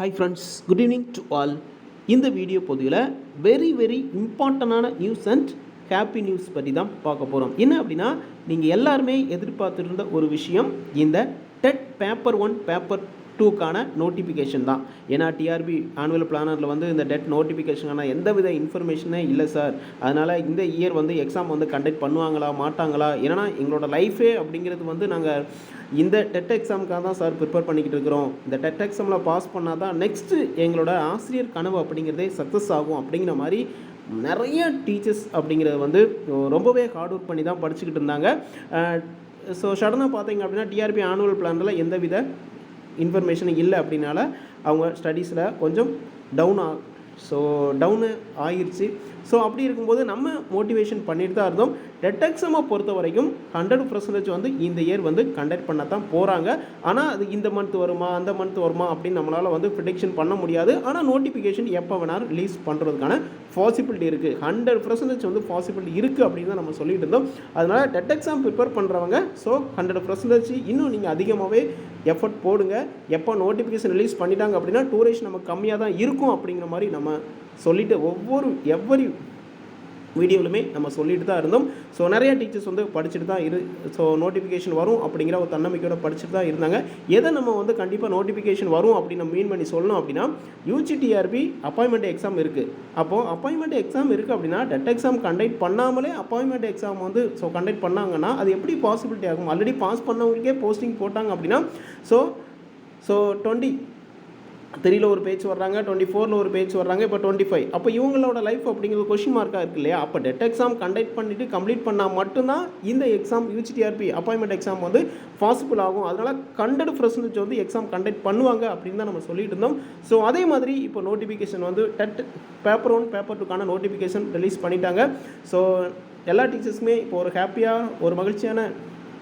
Hi friends good evening to all இந்த video பொதுவில் very very இம்பார்ட்டண்டான நியூஸ் அண்ட் ஹாப்பி நியூஸ் பற்றி தான் பார்க்க போகிறோம் என்ன அப்படின்னா நீங்கள் எல்லாருமே எதிர்பார்த்துருந்த ஒரு விஷயம் இந்த டெட் பேப்பர் ஒன் பேப்பர் டூக்கான நோட்டிஃபிகேஷன் தான். ஏன்னா டிஆர்பி ஆனுவல் பிளானரில் வந்து இந்த டெட் நோட்டிஃபிகேஷனான எந்த வித இன்ஃபர்மேஷனே இல்லை சார் அதனால் இந்த இயர் வந்து எக்ஸாம் வந்து கண்டக்ட் பண்ணுவாங்களா மாட்டாங்களா? ஏன்னா எங்களோட லைஃபே அப்படிங்கிறது வந்து நாங்கள் இந்த டெட் எக்ஸாமுக்காக தான் சார் ப்ரிப்பேர் பண்ணிக்கிட்டு இருக்கிறோம். இந்த டெட் எக்ஸாமில் பாஸ் பண்ணால் தான் நெக்ஸ்ட்டு எங்களோட ஆசிரியர் கனவு அப்படிங்கிறதே சக்ஸஸ் ஆகும் அப்படிங்கிற மாதிரி நிறைய டீச்சர்ஸ் அப்படிங்கிறது வந்து ரொம்பவே ஹார்ட் ஒர்க் பண்ணி தான் படிச்சுக்கிட்டு இருந்தாங்க. ஸோ சடனாக பார்த்தீங்க அப்படின்னா டிஆர்பி ஆனுவல் பிளானில் எந்த வித இன்ஃபர்மேஷன் இல்லை அப்படின்னால அவங்க ஸ்டடீஸில் கொஞ்சம் டவுன் ஆ ஸோ டவுனு ஆயிடுச்சு. ஸோ அப்படி இருக்கும்போது நம்ம மோட்டிவேஷன் பண்ணிட்டு தான் இருந்தோம். டெட் எக்ஸாமை பொறுத்த வரைக்கும் ஹண்ட்ரட் பர்சன்டேஜ் வந்து இந்த இயர் வந்து கண்டக்ட் பண்ண தான் போகிறாங்க ஆனால் அது இந்த மந்த் வருமா அந்த மந்த் வருமா அப்படின்னு நம்மளால் வந்து ப்ரிடிக்ஷன் பண்ண முடியாது. ஆனால் நோட்டிஃபிகேஷன் எப்போ வேணாலும் ரிலீஸ் பண்ணுறதுக்கான பாசிபிலிட்டி இருக்குது ஹண்ட்ரட் பர்சன்டேஜ் வந்து பாசிபிலிட்டி இருக்குது அப்படின்னு தான் நம்ம சொல்லிட்டு இருந்தோம். அதனால் டெட் எக்ஸாம் ப்ரிப்பேர் பண்ணுறவங்க ஸோ ஹண்ட்ரட் பர்சன்டேஜ் இன்னும் நீங்கள் அதிகமாகவே எஃபர்ட் போடுங்க. எப்போ நோட்டிஃபிகேஷன் ரிலீஸ் பண்ணிட்டாங்க அப்படின்னா டூரேஷன் நமக்கு கம்மியாக தான் இருக்கும் அப்படிங்கிற மாதிரி நம்ம சொல்லிட்டு ஒவ்வொரு எவ்வரி வீடியோவிலுமே நம்ம சொல்லிட்டு தான் இருந்தோம். ஸோ நிறைய டீச்சர்ஸ் வந்து படிச்சுட்டு தான் இரு ஸோ நோட்டிஃபிகேஷன் வரும் அப்படிங்கிற ஒரு தன்னம்பிக்கையோட படிச்சுட்டு தான் இருந்தாங்க. எதை நம்ம வந்து கண்டிப்பாக நோட்டிஃபிகேஷன் வரும் அப்படின்னு மீன் பண்ணி சொல்லணும் அப்படின்னா யூஜிடிஆர்பி அப்பாயின்மெண்ட் எக்ஸாம் இருக்குது அப்போது அப்பாயின்மெண்ட் எக்ஸாம் இருக்குது அப்படின்னா டெட் எக்ஸாம் கண்டக்ட் பண்ணாமலே அப்பாயின்மெண்ட் எக்ஸாம் வந்து ஸோ கண்டக்ட் பண்ணாங்கன்னா அது எப்படி பாசிபிலிட்டி ஆகும்? ஆல்ரெடி பாஸ் பண்ணவங்களுக்கே போஸ்டிங் போட்டாங்க அப்படின்னா ஸோ ஸோ டுவெண்ட்டி த்ரீல ஒரு பேஜ் வர்றாங்க டுவெண்ட்டி ஃபோரில் ஒரு பேஜ் வர்றாங்க இப்போ டுவெண்ட்டி ஃபைவ் அப்போ இவங்களோட லைஃப் அப்படிங்கிறது கொஷின் மார்க்காக இருக்கு இல்லையா? அப்போ டெட் எக்ஸாம் கண்டக்ட் பண்ணிவிட்டு கம்ப்ளீட் பண்ணால் மட்டும்தான் இந்த exam UG TRB appointment exam வந்து பாசிபிள் ஆகும். அதனால் கண்டட் பர்சன்டேஜ் வந்து எக்ஸாம் கண்டக்ட் பண்ணுவாங்க அப்படின்னு தான் நம்ம சொல்லிட்டு இருந்தோம். ஸோ அதே மாதிரி இப்போ நோட்டிஃபிகேஷன் வந்து டெட் பேப்பர் ஒன் பேப்பர் டூக்கான நோட்டிஃபிகேஷன் ரிலீஸ் பண்ணிட்டாங்க. ஸோ எல்லா டீச்சர்ஸுமே இப்போ ஒரு ஹாப்பியாக ஒரு மகிழ்ச்சியான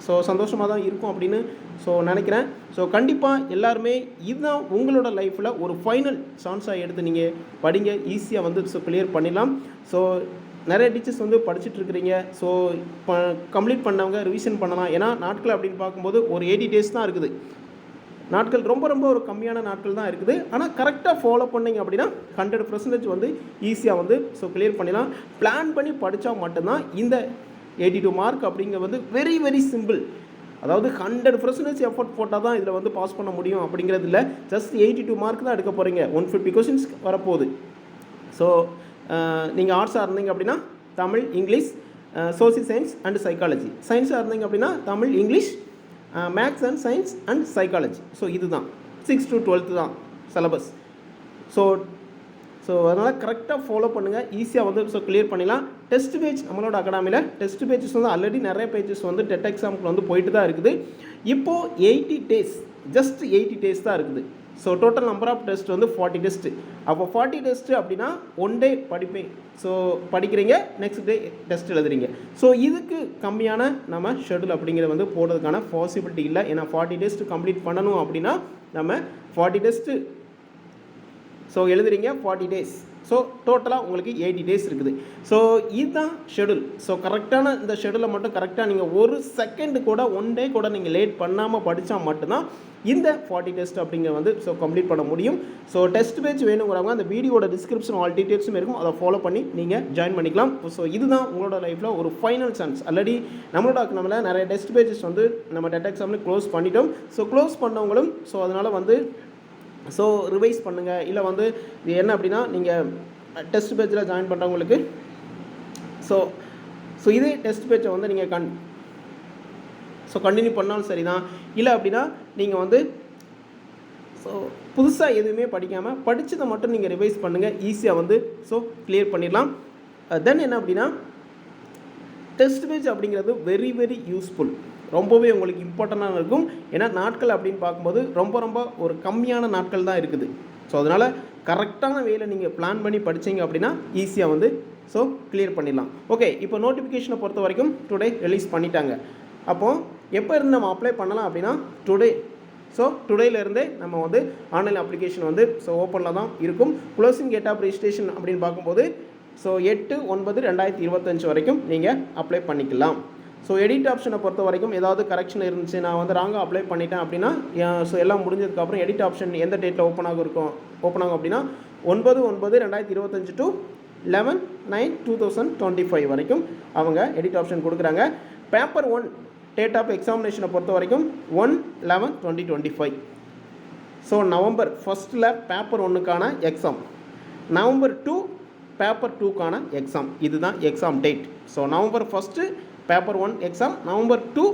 ஸோ சந்தோஷமாக தான் இருக்கும் அப்படின்னு ஸோ நினைக்கிறேன். ஸோ கண்டிப்பாக எல்லாருமே இதுதான் உங்களோட லைஃப்பில் ஒரு ஃபைனல் சான்ஸாக எடுத்து நீங்கள் படிங்க. ஈஸியாக வந்து ஸோ கிளியர் பண்ணிடலாம். ஸோ நிறைய டீச்சர்ஸ் வந்து படிச்சுட்ருக்கிறீங்க ஸோ ப கம்ப்ளீட் பண்ணவங்க ரிவிஷன் பண்ணலாம். ஏன்னா நாட்கள் அப்படின்னு பார்க்கும்போது ஒரு எயிட்டி டேஸ் தான் இருக்குது. நாட்கள் ரொம்ப ரொம்ப ஒரு கம்மியான நாட்கள் தான் இருக்குது. ஆனால் கரெக்டாக ஃபாலோ பண்ணிங்க அப்படின்னா ஹண்ட்ரட் பர்சன்டேஜ் வந்து ஈஸியாக வந்து ஸோ கிளியர் பண்ணிடலாம். பிளான் பண்ணி படித்தா மட்டும்தான் இந்த எயிட்டி டூ மார்க் அப்படிங்கிறது வந்து வெரி வெரி சிம்பிள் அதாவது ஹண்ட்ரட் பர்சன்டேஜ் எஃபர்ட் போட்டால் தான் இதில் வந்து பாஸ் பண்ண முடியும் அப்படிங்கிறது இல்லை. ஜஸ்ட் எயிட்டி டூ மார்க் தான் எடுக்க போகிறீங்க ஒன் ஃபிஃப்டி கொஷின்ஸ் வரப்போகுது. ஸோ நீங்கள் ஆர்ட்ஸாக இருந்தீங்க அப்படின்னா Tamil English social science and psychology சயின்ஸாக இருந்தீங்க அப்படின்னா Tamil English maths and science and psychology so இதுதான். சிக்ஸ் டு டுவெல்த்து தான் சிலபஸ் ஸோ ஸோ அதனால் கரெக்டாக ஃபாலோ பண்ணுங்கள் ஈஸியாக வந்து ஸோ கிளியர் பண்ணிடலாம். டெஸ்ட் பேஜ் நம்மளோட அகாடமியில் டெஸ்ட் பேஜஸ் வந்து ஆல்ரெடி நிறைய பேஜஸ் வந்து டெட் எக்ஸாமுக்கு வந்து போயிட்டு தான் இருக்குது. இப்போது eighty days just eighty days தான் இருக்குது. So total number of test வந்து ஃபார்ட்டி டெஸ்ட்டு அப்போ ஃபார்ட்டி டெஸ்ட்டு அப்படின்னா ஒன் டே படிப்பேன் ஸோ படிக்கிறீங்க நெக்ஸ்ட் டே டெஸ்ட் எழுதுறீங்க. ஸோ இதுக்கு கம்மியான நம்ம ஷெடியூல் அப்படிங்கிறத வந்து போடுறதுக்கான பாசிபிலிட்டி இல்லை. ஏன்னா ஃபார்ட்டி டெஸ்ட் கம்ப்ளீட் பண்ணணும் அப்படின்னா நம்ம ஃபார்ட்டி டெஸ்ட்டு ஸோ எழுதுறீங்க ஃபார்ட்டி டேஸ் ஸோ டோட்டலாக உங்களுக்கு எயிட்டி டேஸ் இருக்குது. ஸோ இதுதான் ஷெடியூல் ஸோ கரெக்டான இந்த ஷெடியூலை மட்டும் கரெக்டாக நீங்கள் ஒரு செகண்டு கூட ஒன் டே கூட நீங்கள் லேட் பண்ணாமல் படித்தா மட்டும்தான் இந்த ஃபார்ட்டி டெஸ்ட் அப்படிங்கிற வந்து ஸோ கம்ப்ளீட் பண்ண முடியும். ஸோ டெஸ்ட் பேஜ் வேணுங்கிறவங்க அந்த வீடியோட டிஸ்கிரிப்ஷன் ஆல் டீட்டெயில்ஸும் இருக்கும். அதை ஃபாலோ பண்ணி நீங்கள் ஜாயின் பண்ணிக்கலாம். ஸோ இதுதான் உங்களோட லைஃப்பில் ஒரு ஃபைனல் சான்ஸ் ஆல்ரெடி நம்மளோட நம்மள நிறைய டெஸ்ட் பேஜஸ் வந்து நம்ம டெட் எக்ஸாமில் க்ளோஸ் பண்ணிட்டோம். ஸோ க்ளோஸ் பண்ணவங்களும் ஸோ அதனால் வந்து ஸோ ரிவைஸ் பண்ணுங்கள் இல்லை வந்து இது என்ன அப்படின்னா நீங்கள் டெஸ்ட் பேஜில் ஜாயின் பண்ணுறவங்களுக்கு ஸோ ஸோ இதே டெஸ்ட் பேஜை வந்து நீங்கள் கண் ஸோ கண்டினியூ பண்ணாலும் சரி தான் இல்லை அப்படின்னா நீங்கள் வந்து ஸோ புதுசாக எதுவுமே படிக்காமல் படித்ததை மட்டும் நீங்கள் ரிவைஸ் பண்ணுங்கள் ஈஸியாக வந்து ஸோ கிளியர் பண்ணிடலாம். தென் என்ன அப்படின்னா டெஸ்ட் பேஜ் அப்படிங்கிறது வெரி வெரி யூஸ்ஃபுல் ரொம்பவே உங்களுக்கு இம்பார்ட்டண்ட்டாக இருக்கும். ஏன்னா நாட்கள் அப்படின்னு பார்க்கும்போது ரொம்ப ரொம்ப ஒரு கம்மியான நாட்கள் தான் இருக்குது. ஸோ அதனால் கரெக்டான வேலை நீங்கள் பிளான் பண்ணி படித்தீங்க அப்படின்னா ஈஸியாக வந்து ஸோ கிளியர் பண்ணிடலாம். ஓகே இப்போ நோட்டிஃபிகேஷனை பொறுத்த வரைக்கும் டுடே ரிலீஸ் பண்ணிட்டாங்க. அப்போது எப்போ இருந்து நம்ம அப்ளை பண்ணலாம் அப்படின்னா டுடே ஸோ டுடேலேருந்தே நம்ம வந்து ஆன்லைன் அப்ளிகேஷன் வந்து ஸோ ஓப்பனில் தான் இருக்கும். க்ளோசிங் டேட் ஆஃப் ரெஜிஸ்ட்ரேஷன் அப்படின்னு பார்க்கும்போது ஸோ எட்டு ஒன்பது ரெண்டாயிரத்தி இருபத்தஞ்சு வரைக்கும் நீங்கள் அப்ளை பண்ணிக்கலாம். ஸோ எடிட் ஆப்ஷனை பொறுத்த வரைக்கும் ஏதாவது கரெக்ஷன் இருந்துச்சு நான் வந்து ராங்காக அப்ளை பண்ணிட்டேன் அப்படின்னா ஸோ எல்லாம் முடிஞ்சதுக்கப்புறம் எடிட் ஆப்ஷன் எந்த டேட்டில் ஓப்பன் ஆகும் இருக்கும் ஓப்பன் ஆகும் அப்படின்னா ஒன்பது ஒன்பது ரெண்டாயிரத்தி இருபத்தஞ்சு to eleven nine two thousand twenty five வரைக்கும் அவங்க எடிட் ஆப்ஷன் கொடுக்குறாங்க. பேப்பர் ஒன் டேட் ஆஃப் எக்ஸாமினேஷனை பொறுத்த வரைக்கும் one eleven twenty twenty five so November ஃபஸ்ட்டில் பேப்பர் ஒன்றுக்கான எக்ஸாம் நவம்பர் டூ பேப்பர் டூக்கான எக்ஸாம் இதுதான் exam date so November first paper one exam November two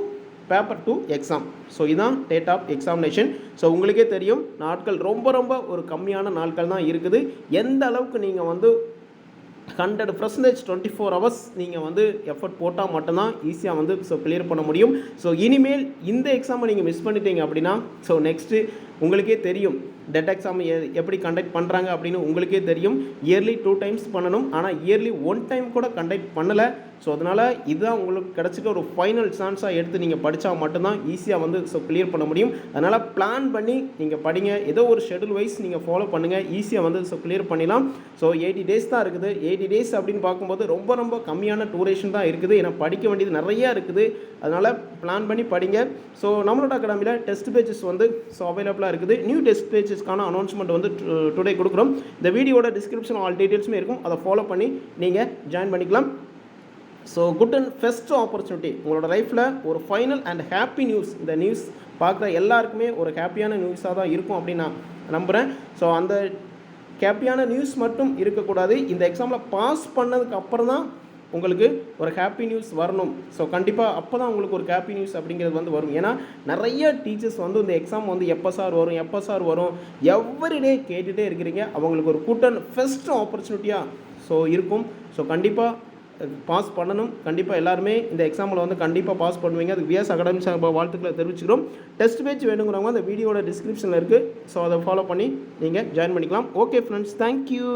paper two exam so இதுதான் date of examination so உங்களுக்கே தெரியும் நாட்கள் ரொம்ப ரொம்ப ஒரு கம்மியான நாட்கள் தான் இருக்குது. எந்த அளவுக்கு நீங்கள் வந்து hundred percentage twenty four hours நீங்கள் வந்து எஃபர்ட் போட்டால் மட்டும்தான் ஈஸியாக வந்து ஸோ கிளியர் பண்ண முடியும். ஸோ இனிமேல் இந்த எக்ஸாமை நீங்கள் மிஸ் பண்ணிட்டீங்க அப்படின்னா ஸோ நெக்ஸ்ட்டு உங்களுக்கே தெரியும். டெட் எக்ஸாம் எப்படி கண்டக்ட் பண்ணுறாங்க அப்படின்னு உங்களுக்கே தெரியும். இயர்லி டூ டைம்ஸ் பண்ணணும். ஆனால் இயர்லி ஒன் டைம் கூட கண்டக்ட் பண்ணலை. ஸோ அதனால் இதுதான் உங்களுக்கு கிடச்சிக்க ஒரு ஃபைனல் சான்ஸாக எடுத்து நீங்கள் படித்தா மட்டும்தான் ஈஸியாக வந்து ஸோ கிளியர் பண்ண முடியும். அதனால் பிளான் பண்ணி நீங்கள் படிங்க. ஏதோ ஒரு ஷெடியூல் வைஸ் நீங்கள் ஃபாலோ பண்ணுங்கள் ஈஸியாக வந்து ஸோ கிளியர் பண்ணிடலாம். ஸோ எயிட்டி டேஸ் தான் இருக்குது. எயிட்டி டேஸ் அப்படின்னு பார்க்கும்போது ரொம்ப ரொம்ப கம்மியான டூரேஷன் தான் இருக்குது. ஏன்னா படிக்க வேண்டியது நிறையா இருக்குது. அதனால் பிளான் பண்ணி படிங்க. ஸோ நம்மளோட அகாடமியில் டெஸ்ட் பேஜஸ் வந்து ஸோ அவைலபிளாக இருக்குது. நியூ டெஸ்ட் பேஜஸ்க்கான அனௌன்ஸ்மெண்ட் வந்து uh, டுடே கொடுக்குறோம். இந்த வீடியோட டிஸ்கிரிப்ஷன் ஆல் டீட்டெயில்ஸுமே இருக்கும். அதை ஃபாலோ பண்ணி நீங்கள் ஜாயின் பண்ணிக்கலாம். So good and best opportunity உங்களோட லைஃப்பில் ஒரு ஃபைனல் அண்ட் ஹாப்பி நியூஸ் இந்த நியூஸ் பார்க்குற எல்லாருக்குமே ஒரு ஹாப்பியான நியூஸாக தான் இருக்கும் அப்படின்னு நான் நம்புகிறேன் ஸோ அந்த ஹாப்பியான நியூஸ் மட்டும் இருக்கக்கூடாது. இந்த எக்ஸாமில் பாஸ் பண்ணதுக்கு அப்புறம் தான் உங்களுக்கு ஒரு ஹாப்பி நியூஸ் வரணும். ஸோ கண்டிப்பாக அப்போ தான் உங்களுக்கு ஒரு ஹாப்பி நியூஸ் அப்படிங்கிறது வந்து வரும். ஏன்னா நிறைய டீச்சர்ஸ் வந்து இந்த எக்ஸாம் வந்து எப்போ சார் வரும் எப்போ சார் வரும் எவ்ரிடே கேட்டுகிட்டே இருக்கிறீங்க. அவங்களுக்கு ஒரு கூட்டன் ஃபஸ்ட்டு ஆப்பர்ச்சுனிட்டியாக ஸோ இருக்கும். ஸோ கண்டிப்பாக பாஸ் பண்ணணும். கண்டிப்பாக எல்லாருமே இந்த எக்ஸாமில் வந்து கண்டிப்பாக பாஸ் பண்ணுவீங்க. அதுக்கு விஎஸ் அகாடமி சார்பாக வாழ்த்துக்களை தெரிவிச்சுக்கிறோம். டெஸ்ட் பேஜ் வேணுங்கிறவங்க அந்த வீடியோட டிஸ்கிரிப்ஷனில் இருக்குது ஸோ அதை ஃபாலோ பண்ணி நீங்கள் ஜாயின் பண்ணிக்கலாம். Okay friends thank you